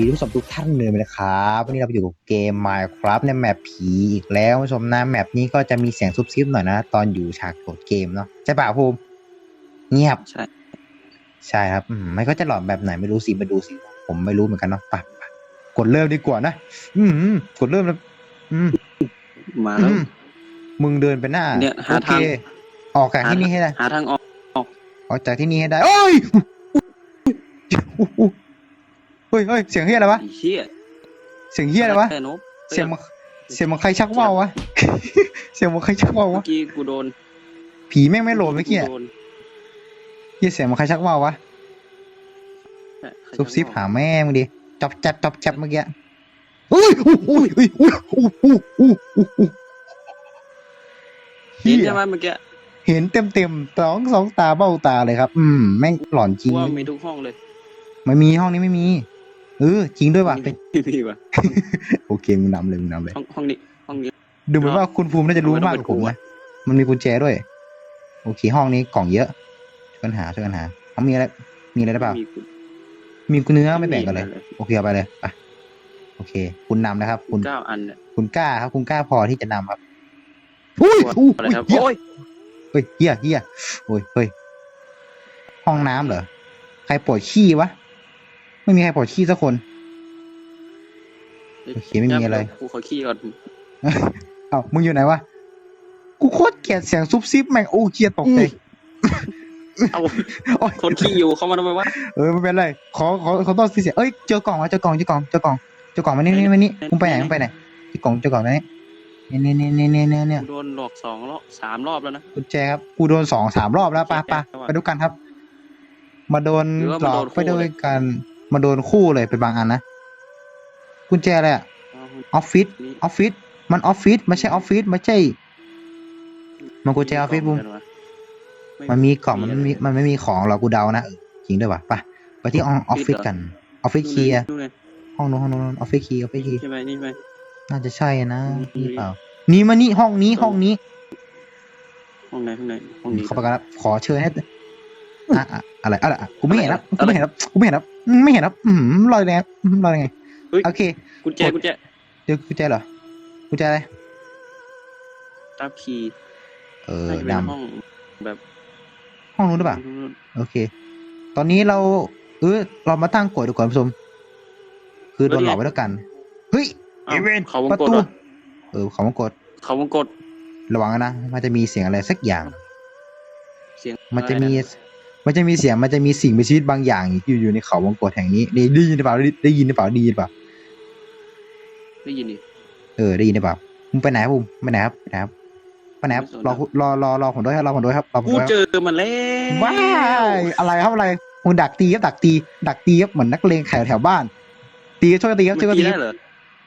ดีทุกผู้ชมทุกท่านเลยนะครับวันนี้เราไปอยู่กับเกม Minecraft ในแมปผีอีกแล้วผู้ชมนะแมปนี้ก็จะมีเสียงซุบซิบหน่อยนะ ตอนอยู่ฉากโหลดเกมเนาะใช่ป่ะภูมิเงียบใช่ใช่ครับอืมไม่ก็จะหลอนแบบไหนไม่รู้สิมาดูสิ ผมไม่รู้เหมือนกันเนาะไปไปกดเริ่มดีกว่านะอืมกดเริ่มแล้วอืมมาแล้วอืมมึงเดินไปหน้าเนี่ยหาโอเคทางออกจากที่นี่ให้ได้หาทางออกออกจากที่นี่ให้ได้โอ้ยเฮ้ยเฮ้ยเสียงเฮียอะไรวะไอ้เหี้ยเสียงเฮียอะไรวะแค่นบเสียงมันเสียงมันใครชักว่าววะ เสียงมันใครชักว่าวเมื่วะ อกี้กูโดนผีแม่งไม่โหลดเมื่อกี้อะโดนเฮียเสียงมันใครชักว่าววะใช่ใครซุบซิบจะหาแม่มึงดิจับจับจับจับเมื่อกี้อุ้ยอุ้ยอุ้ยอุ้ยอุ้ยอุ้ยอุ้ยอุ้ยอุ้ยเห็นเฮียใช่ไหมเมื่อกี้เห็นเต็มเต็มๆสองสองตาเบ้าตาเลยครับ อืมแม่งหลอนจริกูงว่ามีทุกห้องเลย ไม่มีห้องนี้ไม่มี เออจริงด้วยว่ะเป็นไม่มีว่ะโอเคมึงนำเลยมึงนำเลยห้องห้องนี้ห้องนี้ ดูเหมือนว่าคุณภูมิน่าจะรู้ทำไมต้องมากเป็กว่านผมกูนะอะมันมีกุญแจด้วย โอเค ห้องนี้กล่องเยอะช่วยกันหาช่วยกันหาเขามีอะไรมีอะไรหรือเปล่าไม่มีกูมีเนื้อไม่แบ่งกันเลยไม่มีอะไรโอเคเอาไปเลยไปโอเค คุณนำนะครับ คุณเก้าอันเนี่ยคุณกล้าครับ คุณกล้าพอที่จะนำครับอุ้ยอุ้ยอะไรครับเฮียโอ้ยเฮ้ยเฮียเฮียโอ้ยเฮ้ยห้องน้ำเหรอใครปวดขี้วะ ไม่มีใครปวดขี้สักคน โอเคไม่มีอะไร กูขอขี้ก่อนเอ้ามึงอยู่ไหนวะ กูโคตรเกลียดเสียงซุบซิบแม่งโอ้เกลียดตกใจเอาโอ้ยคนขี้อยู่เข้ามาทำไมวะเออไม่เป็นไร ขอขอขอต้องเสียเอ้ยเจอกล่องวะเจอกล่องเจอกล่องเจอกล่องเจอกล่องมานี่นี่มานี่มึงไปไหนมึงไปไหนเจอกล่องเจอกล่องนี่นี่นี่นี่นี่นี่นี่กูโดนหลอกสองรอบสามรอบแล้วนะกุญแจครับกูโดนสองสามรอบแล้วไปะปะแกะไปดูกันครับ มาโดนหรือว่าหลมาอโดกนคู่ไปด้วยกัน มาโดนคู่เลยไปบางอันนะกุญแจอะไรอะเอาออฟฟิศนี่ออฟฟิศมันออฟฟิศไม่ใช่ออฟฟิศไม่ใช่ มันกุญแจออฟฟิศบุ้มไมันมีกล่องมันไม่มีมันไม่มีของหรอกกูเดานะเออจริงด้วยว่ะไปไปที่ออฟฟิศกันออฟฟิศคีย์นู่นไงห้องนู้นห้องนู้นออฟฟิศคีย์ออฟฟิศคีย์ใช่ไหมนี่ใช่ไหมน่าจะใช่นะอืมนี่เปล่านี่มานี่ห้องนี้ห้องนี้ห้องไหนห้องไหนห้องนี้เข้าไปกันครับขอเชิญให้ อะอะอะไรอะไรอะกูไม่เห็นครับกูอะไรไม่เห็นครับกูไม่เห็นครับไม่เห็นครับอืมลอยแรงอืมลอยยังไงเฮ้ย โอเค กุญแจกดกุญแจเจอกุญแจเหรอกุญแจอะไรตับคีย์เออน่าจะเป็นดห้องแบบำห้องนู้นหรือเปล่าโอเค ตอนนี้เรา เออเรามาตั้งกฎดูก่อนผู้ชม คือโดนหลอกไว้แล้วกัน เฮ้ยอ้าวเอเวนเขาวงประกดตู เหรอเออเขามากด เขาวงกด ระวังนะ มันจะมีเสียงอะไรสักอย่าง เสียงมันจะมีอไร มันจะมีเสียงมันจะมีสิ่งมีชีวิตบางอย่างอยู่อยู่ในเขาวงกตแห่งนี้ได้ได้ยินหรือเปล่าได้ได้ยินหรือเปล่าได้ยินหรือเปล่าได้ยินดิเออได้ยินหรือเปล่ามึงไปไหนครับผมไปไหนครับไปไหนครับไปไหนครับไม่สนรอรอรอรอผมด้วยครับรอผมด้วยครับรอผมกูด้วยครับ เจอมันแล้วว้ายอะไรครับอะไรมึงดักตีครับดักตี ดักตีครับเหมือนนักเลงแถวแถวบ้าน ตีช่วยกันตีครับมันช่วยกันตีตีได้เหรอ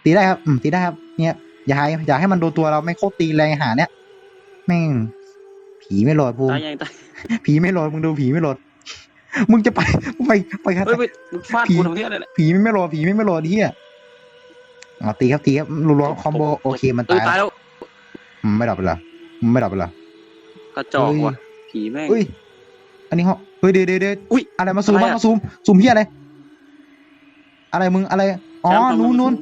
ตีได้ครับ อืมตีได้ครับ เนี่ย อย่าให้อย่าให้มันโดนตัวเราไม่โคตรตีแรงหาเนี่ย แม่ง ผีไม่โหลดภูมิตายยังตายผีไม่โหลดมึงดูผีไม่โหลดมึงจะไปไปไปครับเฮ้ยไปมึงฟาดผีกูทำเพี้ยอะไรเนี่ยผีไม่โหลดผีไม่โหลดเฮียอ๋อตีครับตีครับรัวๆคอมโบโอเคมันเออตายตายแล้วอืมไม่ดับไปละไม่ดับไปละกระจอกเฮ้ยว่ะผีแม่งเฮ้ยอันนี้เหรอเฮ้ยเดี๋ยวเดี๋ยวเดี๋ยวอุ๊ยอะไรมาซูมอะไรมาอะมาซูมซูมเฮียอะไรอะไรมึงอะไรอ๋อแชมป์ทำไมนู้นมันู้น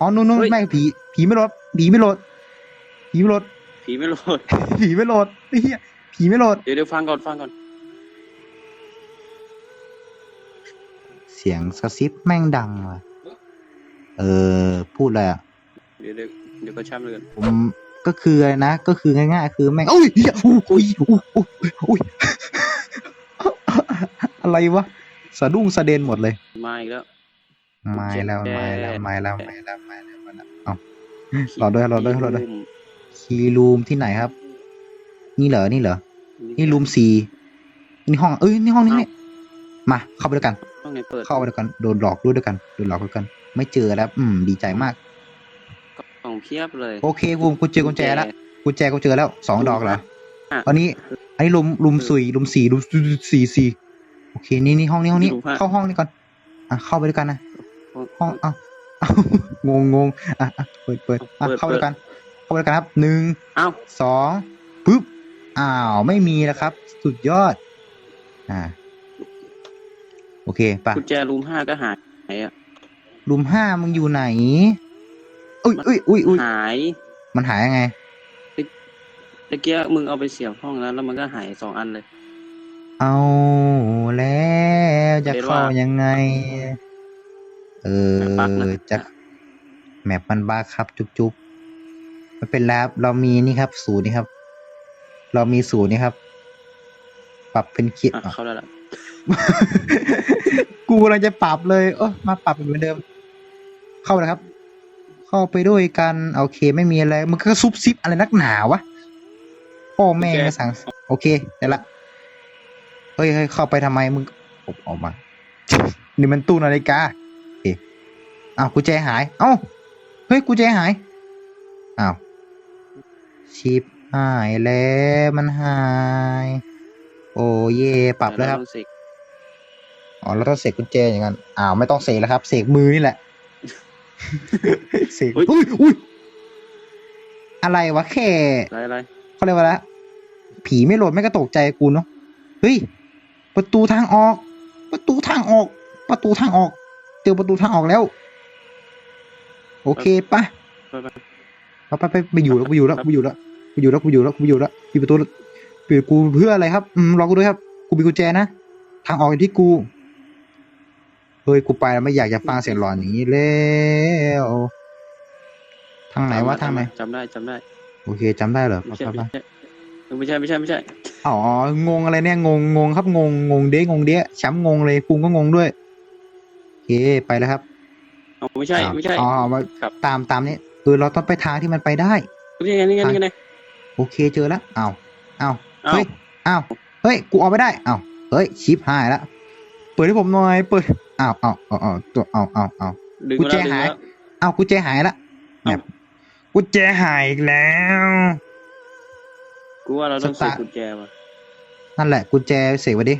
อ๋อนู้นนู้นเฮ้ยไม่ผีผีไม่โหลดผีไม่โหลดผีไม่โหลด ผีไม่โหลด ผีไม่โหลดไอ้เฮียผีไม่โหลด เดี๋ยวเดี๋ยวฟังก่อนฟังก่อน เสียงกระซิบแม่งดังว่ะ เออ พูดอะไรอะ เดี๋ยวเดี๋ยวเดี๋ยวก็ช้ำเลยกันผมก็คืออะไรนะ ก็คือง่ายๆ คือแม่งโอ้ยเหี้ยอุ้ยอุ้ยอุ้ยอุ้ยอุ้ยอะไรวะ สะดุ้งสะเด็นหมดเลย มาอีกแล้ว ไม่แล้วเจ็บไม่แล้วแน่ไม่แล้วไม่แล้วไม่แล้วไม่แล้วเอ้ารอด้วยรอด้วยรอด้วยม คีย์รูมที่ไหนครับ นี่เหรอ นี่เหรอ นี่รูมสี่นี่ห้อง เอ้ย นี่ห้องนี้นี่มา เข้าไปด้วยกัน ห้องไหนเปิดเข้าไปด้วยกัน โดนหลอกด้วยด้วยกัน โดนหลอกด้วยกัน ไม่เจอแล้ว อืม ดีใจมาก กล่องเพียบเลย โอเคกูกูเจอกุญแจแล้ว กุญแจกูเจอแล้วสองดอกเหรออะอันนี้ อันนี้ลุมลุมสี่ลุมสี่ลุมสี่สี่โอเค นี่นี่ห้องนี้ห้องนี้ลุมห้าเข้าห้องนี้ก่อน อะ เข้าไปด้วยกันนะ ห้อง เอ้าเอ้างงงงอะอะเปิดเปิดอะเปิดเข้าไปด้วยกัน เข้าไปด้วยกันครับหนึ่งเอ้าสองปึ๊บอ้าวไม่มีแล้วครับ สุดยอด อ่า โอเคไป่ะกุญแจรูมห้าก็หายไหนอะหลุมห้ามึงอยู่ไหนอุ้ยอุ้ยอุ้ยอุ้ยหาย มันหายยังไงตะเกียมึงเอาไปเสียบห้องนั้นแล้วมันก็หายสองอันเลย เอาแล้วจะเรียกเข้าว่ายังไง เออแมปบั๊กนะจะแมปมันบ้าครับจุ๊บ จุ๊บไม่เป็นไรครับเรามีนี่ครับสูตรนี่ครับ เรามีสูตรนี่ครับ ปรับเป็นคิดอะอะเข้าได้ละกูกำลังจะปรับเลยเออมาปรับเป็นเหมือนเดิม เข้าเลยครับ เข้าไปด้วยกันโอเค ไม่มีอะไร มันก็ซุบซิบอะไรนักหนาวะพ่อแม่งมาสั่ง โอเคได้ละเฮ้ยเฮ้ยเข้าไปทำไมมึงผมออกมา นี่มันตู้นาฬิกาโอเคอ้าวกุญแจหาย เอ้า เฮ้ยกุญแจหาย อ้าว ชิปหายแล้วมันหาย โอ้เย่ปรับแล้วครับเดี๋ยเาต้องเสกอ๋อเราต้องเสกกุญแจอย่างนั้นอ้าวไม่ต้องเสกแล้วครับ เสกมือนี่แหละ เสกอุ้ยอุ้ยอะไรวะแค่อะไรอะไรเขาเรียกว่าละผีไม่โหลดไม่กระตกใจกูเนาะเฮ้ยประตูทางออก ประตูทางออก ประตูทางออก เจอประตูทางออกแล้ว โอเคปะไปไป ไปไปไปไปอยู่แล้วไปอยู่แล้วไปอยู่แล้วไปอยู่แล้วไปอยู่แล้วไปอยู่แล้วปิดประตูแล้วปิดกูเพื่ออะไรครับอืมรอกูด้วยครับ กูมีกุญแจนะทางออกอยู่ที่กูเฮ้ยกูไปแล้วไม่อยากจะฟังเสียงหลอนอย่างนี้แล้วทางไหนวะทางไหนจำได้จำได้ โอเคจำได้เหรอไม่ไปใช่ไปไปไม่ใช่ไม่ใช่ไม่ใช่ไม่ใช่อ๋องงอะไรเนี่ยงงงงครับงงงงเด้งงเด้ช้ำงงเลยกูก็งงด้วยโอเคไปแล้วครับเอาไม่ใช่ไม่ใช่อ๋อมาครับตามตามนี้ เออเราต้องไปทางที่มันไปได้ นี่ไงนี่ไงนี่ไง โอเคเจอแล้วอ้าวอ้าวเอ้าเฮ้ยอ้าวเฮ้ยกูออกไม่ได้อ้าวเฮ้ยชิปหายแล้วเปิดให้ผมหน่อยเปิดอ้าวอ้าวอ้าวอ้าวตัวอ้าวอ้าวอ้าวดึงกุญมาแจแล้วดึงหายมาแล้วอ้าวกุญแจหายละแหมเอ้ากุญแจหายอีกแล้วกูว่าเราต้องสเสกตาร์ทกุญแจว่ะนั่นแหละกุญแจเสกไว้ดิ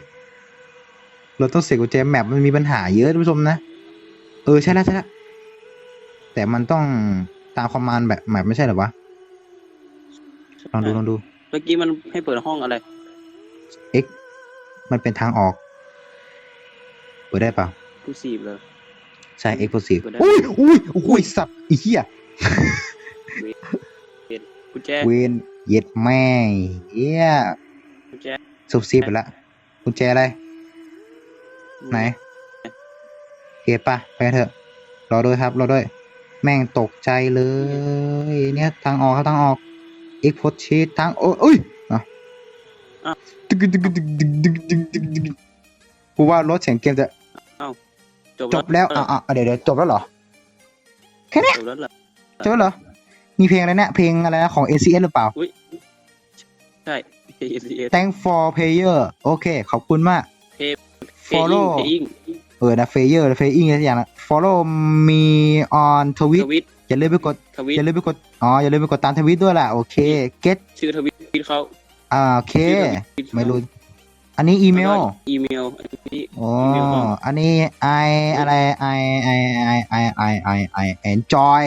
เราต้องเสกกุญแจแมปมันมีปัญหาเยอะท่านผู้ชมนะ เออใช่แล้วใช่แล้วแต่มันต้อง ตามคอมมานด์แบบแมปไม่ใช่เหรอวะลองดูลองดู เมื่อกี้มันให้เปิดห้องอะไร x มันเป็นทางออก เปิดได้เปล่ากูสีบเลย ใช่ explosive เปิดได้อุ้ยอุ้ยอุ้ยสับอีเหี้ยกุญแจเวนเย็ดแม่งเหี้ยกุญแจซุบซิบไปละกุญแจอะไร ไหนเก็บปะไปกันเถอะ รอด้วยครับ รอด้วย แม่งตกใจเลย เนี่ยทางออกครับทางออกอีกพสชีทางโอ้ยอะตึกตึกตึกตึกตึกตึกตึกตึกกูว่ารถเสียงเกมจะจบแล้วอะอะเดี๋ยวเดี๋ยวจบแล้วเหรอ แค่เนี้ยจบแล้วเหรอจบแล้วเหรอ มีเพลงอะไรเนี่ยเพลงอะไรนะของ ACS หรือเปล่าใช่ ACS Thank for player โอเค ขอบคุณมาก follow เพยิงเออนะ player หรือ playing อะไรสักอย่างนะ follow me on ท tweet วิตอย่าลืมไปกดทวิตอย่าลืมไปกดอ๋ออย่าลืมไปกดตามทวิตด้วยล่ะโอเค get ชื่อทวิตเขาอ่าโอเคชื่อทวิตเขาไม่รู้ อันนี้อีเมลแล้วก็อีเมล อันนี้อ๋ออีเมลของอันนี้ I อะไร I I I I I I I enjoy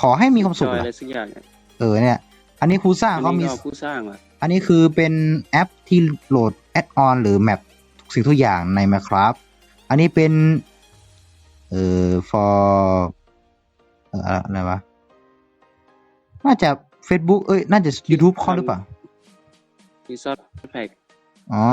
ขอให้มีความสุขจอยเหรอะไรอสักอย่างอะเออเนี่ย อันนี้ครูสร้างอันเขามีนี้ก็ผู้สร้างอะ อันนี้คือเป็นแอปที่โหลดแอดออนหรือแมปทุกสิ่งทุกอย่างใน Minecraft อันนี้เป็น เอ่อ for เอ่ออะไรวะ น่าจะ Facebook เอ้ย น่าจะ YouTube เขาหรือเปล่ารีซอสแพ็กอ๋อ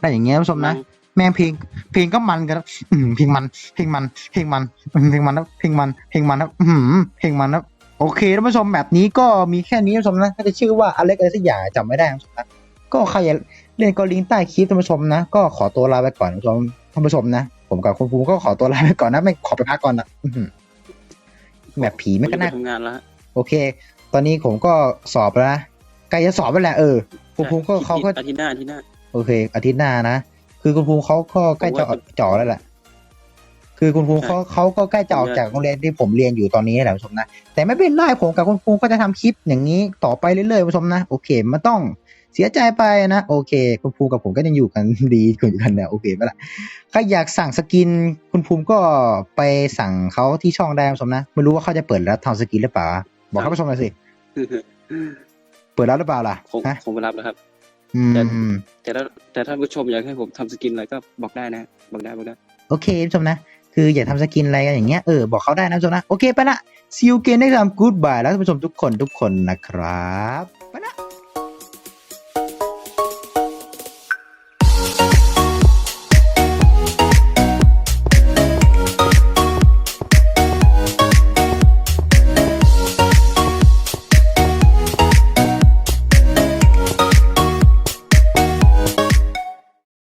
ได้อย่างเงี้ยท่านผู้ชมนะ แม่งเพลง เพลงก็มันกันนะอืมเพลงมัน เพลงมัน เพลงมันอืมเพลงมันนะเพลงมัน เพลงมันนะอืมเพลงมันนะโอเคท่านผู้ชมแบบนี้ก็มีแค่นี้ท่านผู้ชมนะก็จะชื่อว่าอเล็กอะไรสักอย่างจำไม่ได้ท่านผู้ชมนะ ก็ใครอยากเล่นก็ลิงก์ใต้คลิปท่านผู้ชมนะ ก็ขอตัวลาไปก่อนท่านผู้ชม ท่านผู้ชมนะ ผมกับคุณภูมิก็ขอตัวลาไปก่อนนะ ไม่ขอไปพักก่อนนะอื้อหือแบบผีไม่ก็น่า ทำงานแล้วฮะ โอเค ตอนนี้ผมก็สอบแล้วนะใกล้จะสอบแล้วแหละเออคุณภูมิก็เขาก็ อาทิตย์หน้าอาทิตย์หน้า โอเค อาทิตย์หน้านะ คือคุณภูมิเขาก็ใกล้จะผมว่าจะเจ่อแล้วแหละ คือคุณภูมิใช่เขาเขาก็ใกล้จะออกผมว่าจากโรงเรียนที่ผมเรียนอยู่ตอนนี้แหละคุณผู้ชมนะ แต่ไม่เป็นไรผมกับคุณภูมิก็จะทำคลิปอย่างนี้ต่อไปเรื่อยๆคุณผู้ชมนะ โอเค มันต้อง เสียใจไปนะ โอเค คุณภูมิกับผมก็ยังอยู่กันดีอยู่กันเนี่ยโอเคไหมล่ะใครอยากสั่งสกิน คุณภูมิก็ไปสั่งเขาที่ช่องได้คุณผู้ชมนะ ไม่รู้ว่าเขาจะเปิดแล้วทำสกินหรือเปล่า บอกท่านผู้ชมหน่อยสิ เปิดแล้วหรือเปล่าล่ะคงฮะคงไปรับแล้วครับอืแต่มแต่ถ้าแต่ถ้าผู้ชมอยากให้ผมทำสกินอะไรก็บอกได้นะ บอกได้บอกได้ โอเคคุณผู้ชมนะ คืออยากทำสกินอะไรกันอย่างเงี้ยเออบอกเขาได้นะผู้ชมนะ โอเคไปละ see you again next time goodbye แล้วท่านผู้ชมทุกคนทุกคนนะครับไปละ